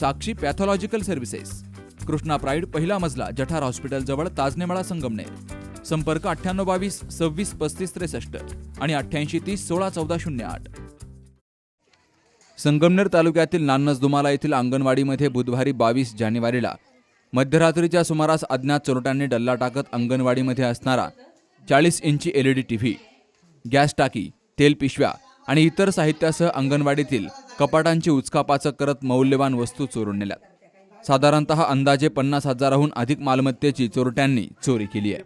Sakshi pathological services. Krishna pride पहिला मजला जठार हॉस्पिटलजवळ ताजनेमाळा संगमनेर. संपर्क अठ्ठ्याण्णव बावीस सव्वीस पस्तीस त्रेसष्ट आणि अठ्ठ्याऐंशी तीस सोळा चौदा शून्य आठ. संगमनेर तालुक्यातील नान्नस दुमाला येथील अंगणवाडीमध्ये बुधवारी बावीस जानेवारीला मध्यरात्रीच्या सुमारास अज्ञात चोरट्यांनी डल्ला टाकत अंगणवाडीमध्ये असणारा चाळीस इंची L E D T V gas टाकी तेल पिशव्या आणि इतर साहित्यासह अंगणवाडीतील कपाटांची उचकापाचक करत मौल्यवान वस्तू चोरून नेल्यात. साधारणत अंदाजे पन्नास हजाराहून अधिक मालमत्तेची चोरट्यांनी चोरी केली आहे.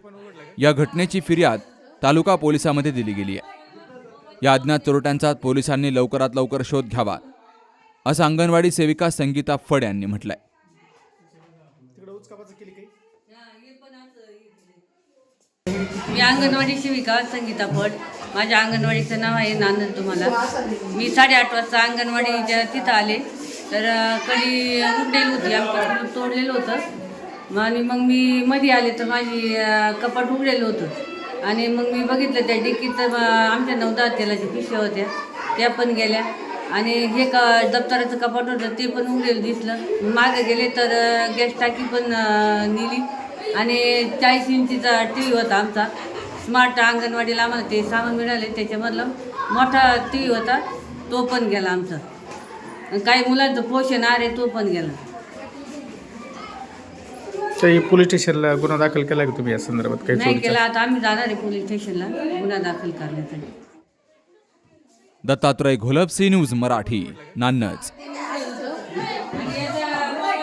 या घटनेची फिर्याद तालुका पोलिसामध्ये दिली गेली आहे. या अज्ञात चोरट्यांचा पोलिसांनी लवकरात लवकर शोध घ्यावा असं अंगणवाडी सेविका संगीता फड यांनी म्हटलंय. मी अंगणवाडी शिविका संगीता भट. माझ्या अंगणवाडीचं नाव आहे नांदन तुम्हाला. मी साडेआठ वाजता अंगणवाडीच्या तिथं आले तर कधी कडी होती आमचं तोडलेलं होतं. मग आणि मग मी मध्ये आले तर माझी कपाट उघडेलं होतं. आणि मग मी बघितलं त्या डिकीत आमच्या नवदा तेलाच्या पिशव्या होत्या त्या पण गेल्या. आणि हे क दप्तराचं कपाट होतं ते पण उघडेल दिसलं. मागे गेले तर गॅस टाकी पण नेली. आणि चाळीस इंचीचा टी व्ही होता आमचा. स्मार्ट अंगणवाडीला आम्हाला ते सामान मिळाले त्याच्यामधलं मोठा टी व्ही होता तो पण गेला आमचा. आणि काही मुलांचं पोषण आहे तो पण गेला. काही पोलीस स्टेशनला गुन्हा दाखल केला का तुम्ही या संदर्भात? काही नाही केला आता आम्ही जाणार आहे पोलीस स्टेशनला गुन्हा दाखल करण्यासाठी. दत्तात्रय घोलप सी न्यूज मराठी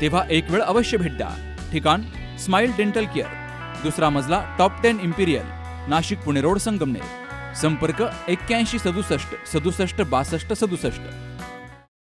तेव्हा एक वेळ अवश्य भेट द्या. ठिकाण स्माइल डेंटल केअर. दुसरा मजला top ten imperial Nashik Pune road Sangamner. संपर्क एक्क्याऐंशी सदुसष्ट सदुसष्ट बासष्ट सदुसष्ट.